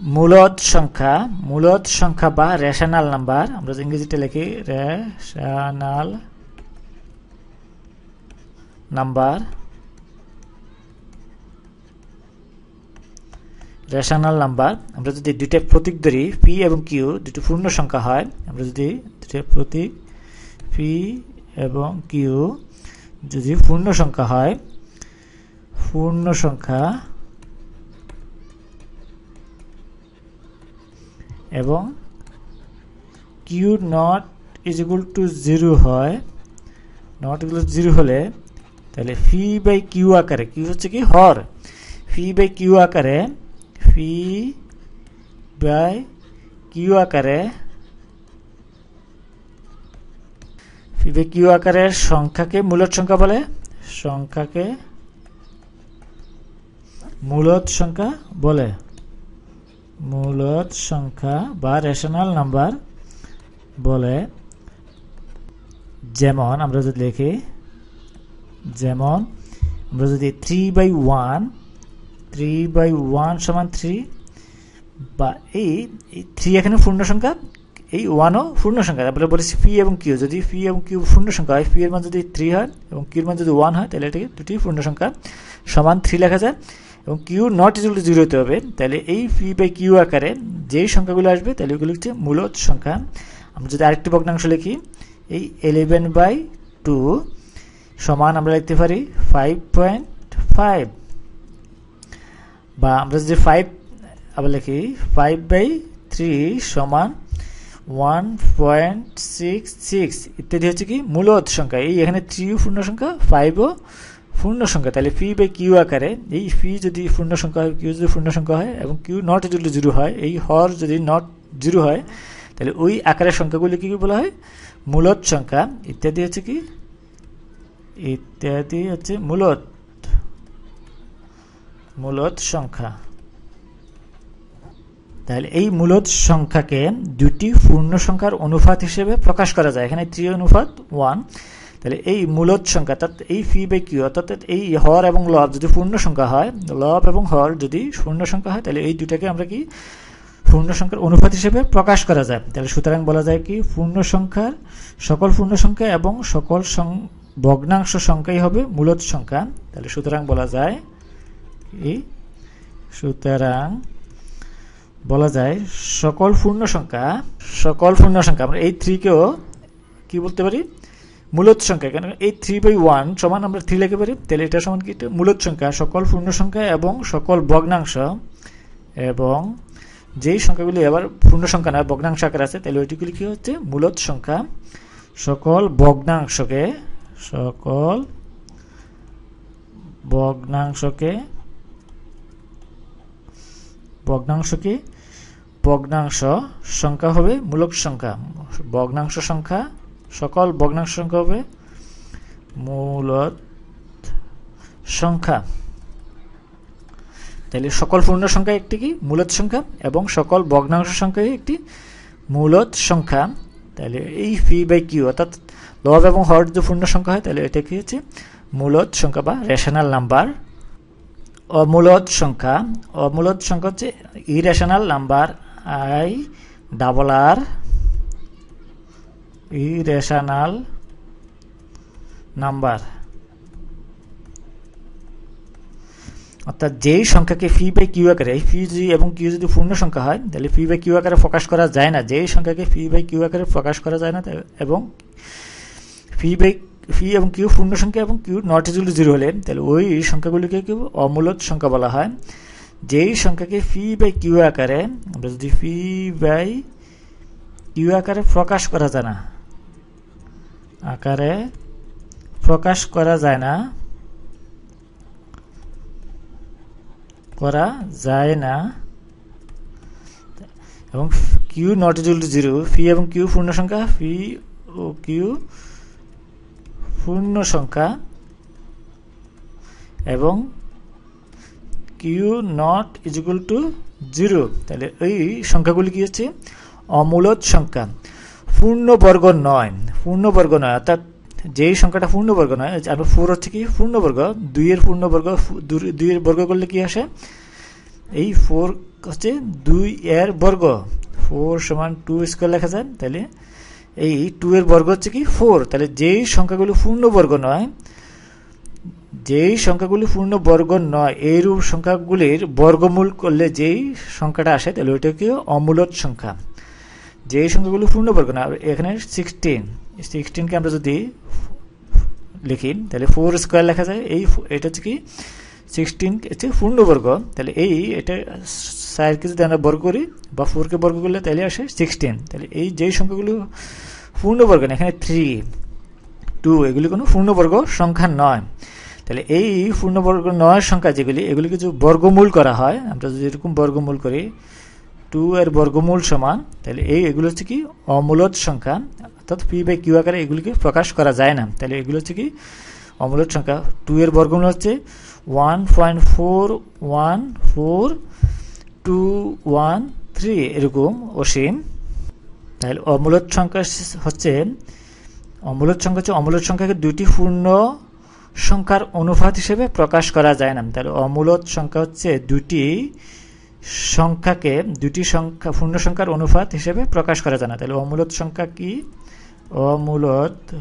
মূলদ সংখ্যা মূলদ সংখ্যা বা রেশনাল নাম্বার আমরা ইংরেজিতে লিখি রেশনাল নাম্বার রেশনাল নাম্বার আমরা যদি দুইটা প্রতীক ধরি পি এবং কিউ দুটো পূর্ণ সংখ্যা হয়, আমরা যদি দুইটা প্রতীক পি এবং কিউ যদি পূর্ণ সংখ্যা হয়, পূর্ণ সংখ্যা এবং Q not is equal to zero হয় নট ইকুয়াল জিরো হলে তাহলে ফি বাই কিউ আকারে কিউ হচ্ছে কি? হর। ফি বাই কিউ আকারে ফি বাই কিউ আকারে ফি বাই কিউ আকারের সংখ্যাকে মূলত সংখ্যা বলে? সংখ্যাকে মূলত সংখ্যা বলে। মূলত সংখ্যা বা রেশনাল নাম্বার বলে, যেমন আমরা যদি লিখি, যেমন আমরা যদি three by one three by one সমান থ্রি বা এই থ্রি এখানে পূর্ণ সংখ্যা, এই ওয়ানও পূর্ণ সংখ্যা। তারপরে বলেছি ফি এবং কিউ যদি ফি এবং কিউ পূর্ণ সংখ্যা হয় পি এর মান যদি থ্রি হয় এবং কিউর মান যদি ওয়ান হয়, তাহলে এটাকে দুটি পূর্ণ সংখ্যা সমান থ্রি লেখা যায়। এবং কিউ নট ইজুয়াল জিরো হতে হবে, তাহলে এই ফি বাই কিউ আকারে যেই সংখ্যাগুলো আসবে, তাহলে ওগুলো হচ্ছে মূলত সংখ্যা। আমরা যদি আরেকটি ভগ্নাংশ লিখি, এই এলেভেন বাই টু সমান আমরা লিখতে পারি ফাইভ পয়েন্ট ফাইভ বা আমরা যদি ফাইভ আবার লিখি ফাইভ বাই থ্রি সমান ওয়ান পয়েন্ট সিক্স সিক্স ইত্যাদি হচ্ছে কি মূলত সংখ্যা। এই এখানে থ্রি পূর্ণ সংখ্যা ফাইভও পূর্ণ সংখ্যা তাহলে ফি বাই কিউ আকারে এই ফি যদি পূর্ণ সংখ্যা হয় কিউ যদি পূর্ণ সংখ্যা হয় এবং কিউ নট যদি জিরো হয়, এই হর যদি নট জিরো হয়, তাহলে ওই আকারের সংখ্যাগুলি কি বলা হয়? মূলত সংখ্যা, ইত্যাদি হচ্ছে কি? ইত্যাদি হচ্ছে মূলত মূলত সংখ্যা। তাহলে এই মূলত সংখ্যাকে দুটি পূর্ণ সংখ্যার অনুপাত হিসেবে প্রকাশ করা যায়। এখানে থ্রি অনুপাত ওয়ান তাহলে এই মূলত সংখ্যা, অর্থাৎ এই ফি বাই কিউ, অর্থাৎ এই হর এবং লব যদি পূর্ণ সংখ্যা হয়, লব এবং হর যদি পূর্ণ সংখ্যা হয়, তাহলে এই দুটাকে আমরা কি পূর্ণ সংখ্যার অনুপাত হিসেবে প্রকাশ করা যায়। তাহলে সুতরাং বলা যায় কি, পূর্ণ সংখ্যার সকল পূর্ণ সংখ্যা এবং সকল সং, ভগ্নাংশ সংখ্যাই হবে মূলত সংখ্যা। তাহলে সুতরাং বলা যায় এই সুতরাং বলা যায় সকল পূর্ণ সংখ্যা, সকল পূর্ণ সংখ্যা, আমরা এই থ্রিকেও কি বলতে পারি? মূলত সংখ্যা, কেন? এই থ্রি বাই ওয়ান সমান আমরা থ্রি লিখে পারি, তাহলে এটা সমান কি? মূলত সংখ্যা, সকল পূর্ণ সংখ্যা এবং সকল ভগ্নাংশ, এবং যেই সংখ্যাগুলি আবার পূর্ণ সংখ্যা নয়, ভগ্নাংশ আকার আছে, তাহলে ওইটিগুলি কি হচ্ছে? মূলত সংখ্যা, সকল ভগ্নাংশকে সকল ভগ্নাংশকে ভগ্নাংশকে ভগ্নাংশ সংখ্যা হবে মূলক সংখ্যা, ভগ্নাংশ সংখ্যা সকল ভগ্নাংশ সংখ্যা হবে? মূলত সংখ্যা। তাহলে সকল পূর্ণ সংখ্যা একটি কি? মূলত সংখ্যা এবং সকল ভগ্নাংশ সংখ্যা একটি মূলত সংখ্যা। তাহলে এই ফি বাই কিউ অর্থাৎ লব এবং হর যদি পূর্ণ সংখ্যা হয়, তাহলে এটা কি হচ্ছে? মূলত সংখ্যা বা রেশনাল নাম্বার অমূলত সংখ্যা। অমূলত সংখ্যা হচ্ছে irrational number I double R irrational number. অর্থাৎ যেই সংখ্যাকে ফি বাই কিউ আকারে, এই ফি যদি এবং কিউ যদি পূর্ণ সংখ্যা হয়, তাহলে ফি বাই কিউ আকারে প্রকাশ করা যায় না। যেই সংখ্যাকে ফি বাই কিউ আকারে প্রকাশ করা যায় না এবং ফি বাই ফি এবং কিউ পূর্ণ সংখ্যা এবং কিউ নট ইজুয়াল জিরো হলে, তাহলে ওই সংখ্যাগুলিকে কিউ অমূলত সংখ্যা বলা হয়। যেই সংখ্যাকে ফি বাই কিউ আকারে, আমরা যদি ফি বাই কিউ আকারে প্রকাশ করা যায় না আকারে প্রকাশ করা যায় না, করা যায় না। এবং Q not equal zero P এবং কিউ পূর্ণ সংখ্যা ফি ও কিউ পূর্ণ সংখ্যা, এবং Q not is equal to zero তাহলে এই সংখ্যাগুলি কি হচ্ছে? অমূলত সংখ্যা। পূর্ণবর্গ নয়। পূর্ণবর্গ নয়, অর্থাৎ যেই সংখ্যাটা পূর্ণবর্গ নয় আর ফোর হচ্ছে কি? পূর্ণবর্গ, দুইয়ের পূর্ণবর্গ দুইয়ের বর্গ করলে কি আসে? এই ফোর হচ্ছে দুই এর বর্গ। ফোর সমান টু স্কোয়ার লেখা যায়, তাহলে এই টু এর বর্গ হচ্ছে কি? ফোর। তাহলে যেই সংখ্যাগুলো পূর্ণ বর্গ নয়, যেই সংখ্যাগুলি পূর্ণ বর্গ নয়, এইরূপ সংখ্যাগুলির বর্গমূল করলে যেই সংখ্যাটা আসে, তাহলে ওইটা কি? অমূলত সংখ্যা। যেই সংখ্যাগুলি পূর্ণ বর্গ না, এখানে সিক্সটিন সিক্সটিনকে আমরা যদি লিখি, তাহলে ফোর স্কোয়ার লেখা যায়, এই এটা হচ্ছে কি সিক্সটিন হচ্ছে পূর্ণবর্গ তাহলে এই, এটা সাইডকে যদি আমরা বর্গ করি, বা ফোরকে বর্গ করলে তাহলে আসে সিক্সটিন তাহলে এই যেই সংখ্যাগুলো পূর্ণবর্গ না, এখানে থ্রি টু এগুলি কোনো পূর্ণবর্গ সংখ্যা নয়। তাহলে এই পূর্ণবর্গ নয় সংখ্যা যেগুলি, এগুলিকে কিছু বর্গমূল করা হয়, আমরা যদি এরকম বর্গমূল করি টু এর বর্গমূল সমান, তাহলে এই এগুলো হচ্ছে কি অমূলত সংখ্যা, অর্থাৎ পি বাই কিউ আকারে এগুলিকে প্রকাশ করা যায় না। তাহলে এগুলো হচ্ছে কি অমূলত সংখ্যা। টু এর বর্গমূল হচ্ছে one point four one four two one three, এরকম অসীম তাহলে অমূলত সংখ্যা হচ্ছে, অমূলত সংখ্যা হচ্ছে অমূলত সংখ্যাকে দুটি পূর্ণ সংখ্যার অনুপাত হিসেবে প্রকাশ করা যায় না। তাহলে অমূলত সংখ্যা হচ্ছে দুটি সংখ্যাকে দুটি সংখ্যা, পূর্ণ সংখ্যার অনুপাত হিসেবে প্রকাশ করা যায় না। তাহলে অমূলত সংখ্যা কি? অমূলত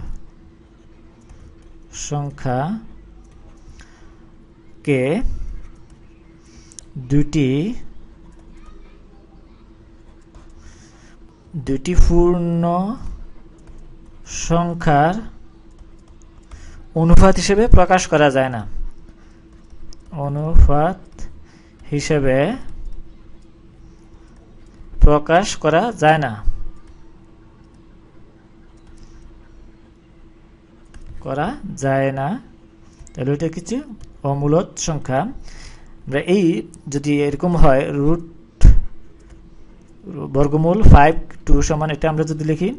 সংখ্যা কে দুটি দুটি পূর্ণ সংখ্যার অনুপাত হিসেবে প্রকাশ করা যায় না। অনুপাত হিসেবে প্রকাশ করা যায় না। করা যায় না। তাহলে ওইটা কিছু অমূলত সংখ্যা। আমরা এই যদি এরকম হয় রুট বর্গমূল ফাইভ টু সমান এটা আমরা যদি লিখি,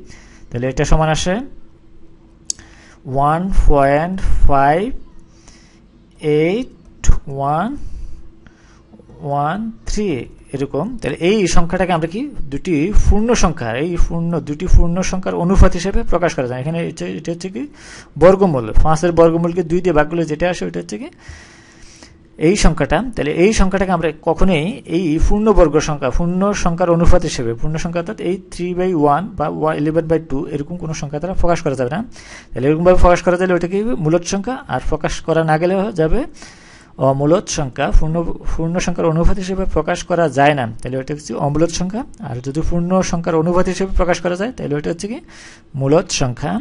তাহলে এটা সমান আসে one point five eight one one three এরকম, তাহলে এই সংখ্যাটাকে আমরা কি দুটি পূর্ণ সংখ্যা, এই পূর্ণ, দুটি পূর্ণ সংখ্যার অনুপাত হিসেবে প্রকাশ করা যায়। এখানে এটা হচ্ছে কি বর্গমূল, পাঁচের বর্গমূলকে দুই দিয়ে ভাগ করলে যেটা আসে ওইটা হচ্ছে কি এই সংখ্যাটা। তাহলে এই সংখ্যাটাকে আমরা কখনোই এই পূর্ণবর্গ সংখ্যা, পূর্ণ সংখ্যার অনুপাত হিসেবে, পূর্ণ সংখ্যা অর্থাৎ এই থ্রি বাই ওয়ান বা ওয়া ইলেভেন বাই টু এরকম কোনো সংখ্যা দ্বারা প্রকাশ করা যাবে না। তাহলে এরকমভাবে প্রকাশ করা যাবে ওটা কি মূলত সংখ্যা, আর প্রকাশ করা না গেলে যাবে অমূলত সংখ্যা পূর্ণ পূর্ণ সংখ্যার অনুপাত হিসেবে প্রকাশ করা যায় না। তাহলে ওটা হচ্ছে অমূলত সংখ্যা। আর যদি পূর্ণ সংখ্যার অনুপাত হিসেবে প্রকাশ করা যায়, তাহলে ওটা হচ্ছে কি? মূলত সংখ্যা।